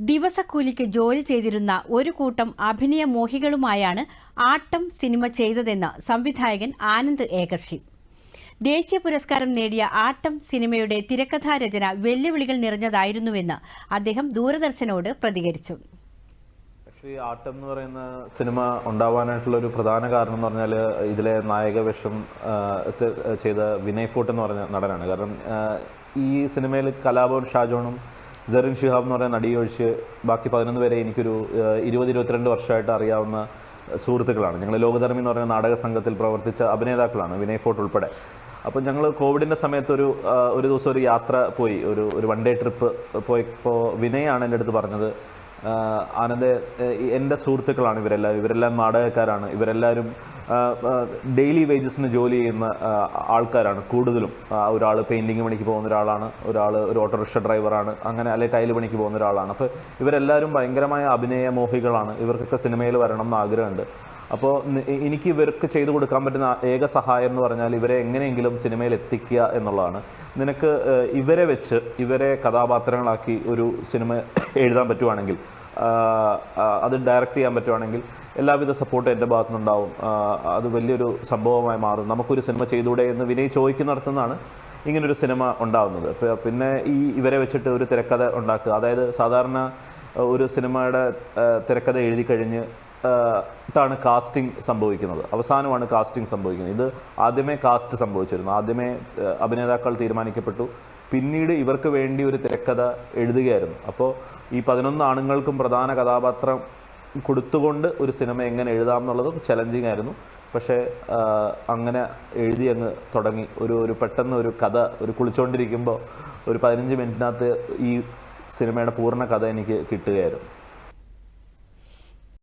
ദിവസക്കൂലിക്ക് ജോലി ചെയ്തിരുന്ന ഒരു കൂട്ടം അഭിനയ മോഹികളുമായാണ് ആട്ടം സിനിമ ചെയ്തതെന്ന് സംവിധായകൻ ആനന്ദ് ഏകർഷി. ദേശീയ പുരസ്കാരം നേടിയ ആട്ടം സിനിമയുടെ തിരക്കഥാരചന വെല്ലുവിളികൾ നിറഞ്ഞതായിരുന്നുവെന്ന് അദ്ദേഹം ദൂരദർശനോട് പ്രതികരിച്ചു. ഈ ആട്ടം എന്ന് പറയുന്ന സിനിമ ഉണ്ടാവാനായിട്ടുള്ള ഒരു പ്രധാന കാരണം എന്ന് പറഞ്ഞാൽ ഇതിലെ നായക വേഷം ചെയ്ത വിനയ് ഫോട്ട് എന്ന് പറഞ്ഞ നടനാണ്. കാരണം ഈ സിനിമയിൽ കലാഭവൻ ഷാജോണും സെറിൻ ഷിഹാബ് എന്ന് പറയുന്ന നടിയൊഴിച്ച് ബാക്കി പതിനൊന്ന് പേരെ എനിക്കൊരു ഇരുപത് ഇരുപത്തിരണ്ട് വർഷമായിട്ട് അറിയാവുന്ന സുഹൃത്തുക്കളാണ്. ഞങ്ങൾ ലോകധർമ്മി എന്ന് പറയുന്ന നാടക സംഘത്തിൽ പ്രവർത്തിച്ച അഭിനേതാക്കളാണ് വിനയ് ഫോർട്ട് ഉൾപ്പെടെ. അപ്പം ഞങ്ങൾ കോവിഡിന്റെ സമയത്ത് ഒരു ഒരു ദിവസം ഒരു യാത്ര പോയി. ഒരു ഒരു വൺ ഡേ ട്രിപ്പ് പോയപ്പോൾ വിനയാണ് എന്റെ അടുത്ത് പറഞ്ഞത് ആനന്ദ് എന്റെ സുഹൃത്തുക്കളാണ് ഇവരെല്ലാം ഇവരെല്ലാം നാടകക്കാരാണ്. ഇവരെല്ലാവരും ഡെയിലി വേജസിന് ജോലി ചെയ്യുന്ന ആൾക്കാരാണ് കൂടുതലും. ഒരാൾ പെയിന്റിങ് പണിക്ക് പോകുന്ന ഒരാളാണ് ഒരാൾ ഒരു ഓട്ടോറിക്ഷ ഡ്രൈവറാണ് അങ്ങനെ അല്ലെ ടൈൽ പണിക്ക് പോകുന്ന ഒരാളാണ്. അപ്പോൾ ഇവരെല്ലാവരും ഭയങ്കരമായ അഭിനയ മോഹികളാണ് ഇവർക്കൊക്കെ സിനിമയിൽ വരണം എന്ന് ആഗ്രഹമുണ്ട്. അപ്പോൾ എനിക്ക് ഇവർക്ക് ചെയ്തു കൊടുക്കാൻ പറ്റുന്ന ഏക സഹായം എന്ന് പറഞ്ഞാൽ ഇവരെ എങ്ങനെയെങ്കിലും സിനിമയിൽ എത്തിക്കുക എന്നുള്ളതാണ്. നിനക്ക് ഇവരെ വെച്ച് ഇവരെ കഥാപാത്രങ്ങളാക്കി ഒരു സിനിമ എഴുതാൻ പറ്റുവാണെങ്കിൽ അത് ഡയറക്റ്റ് ചെയ്യാൻ പറ്റുവാണെങ്കിൽ എല്ലാവിധ സപ്പോർട്ടും എന്റെ ഭാഗത്തു നിന്നുണ്ടാവും അത് വലിയൊരു സംഭവമായി മാറും നമുക്കൊരു സിനിമ ചെയ്തുകൂടെ എന്ന് വിനയ് ചോദിക്കുന്നിടത്തുനിന്നാണ് ഇങ്ങനൊരു സിനിമ ഉണ്ടാവുന്നത്. പിന്നെ ഈ ഇവരെ വെച്ചിട്ട് ഒരു തിരക്കഥ ഉണ്ടാക്കുക. അതായത് സാധാരണ ഒരു സിനിമയുടെ തിരക്കഥ എഴുതി കഴിഞ്ഞ് ാണ് കാസ്റ്റിംഗ് സംഭവിക്കുന്നത്. അവസാനമാണ് കാസ്റ്റിംഗ് സംഭവിക്കുന്നത്. ഇത് ആദ്യമേ കാസ്റ്റ് സംഭവിച്ചിരുന്നു. ആദ്യമേ അഭിനേതാക്കൾ തീരുമാനിക്കപ്പെട്ടു. പിന്നീട് ഇവർക്ക് വേണ്ടി ഒരു തിരക്കഥ എഴുതുകയായിരുന്നു. അപ്പോൾ ഈ പതിനൊന്ന് ആണുങ്ങൾക്കും പ്രധാന കഥാപാത്രം കൊടുത്തുകൊണ്ട് ഒരു സിനിമ എങ്ങനെ എഴുതാം എന്നുള്ളത് ചലഞ്ചിങ് ആയിരുന്നു. പക്ഷേ അങ്ങനെ എഴുതി അങ്ങ് തുടങ്ങി. ഒരു ഒരു പെട്ടെന്ന് ഒരു കഥ ഒരു കുളിച്ചുകൊണ്ടിരിക്കുമ്പോൾ ഒരു പതിനഞ്ച് മിനിറ്റിനകത്ത് ഈ സിനിമയുടെ പൂർണ കഥ എനിക്ക് കിട്ടുകയായിരുന്നു.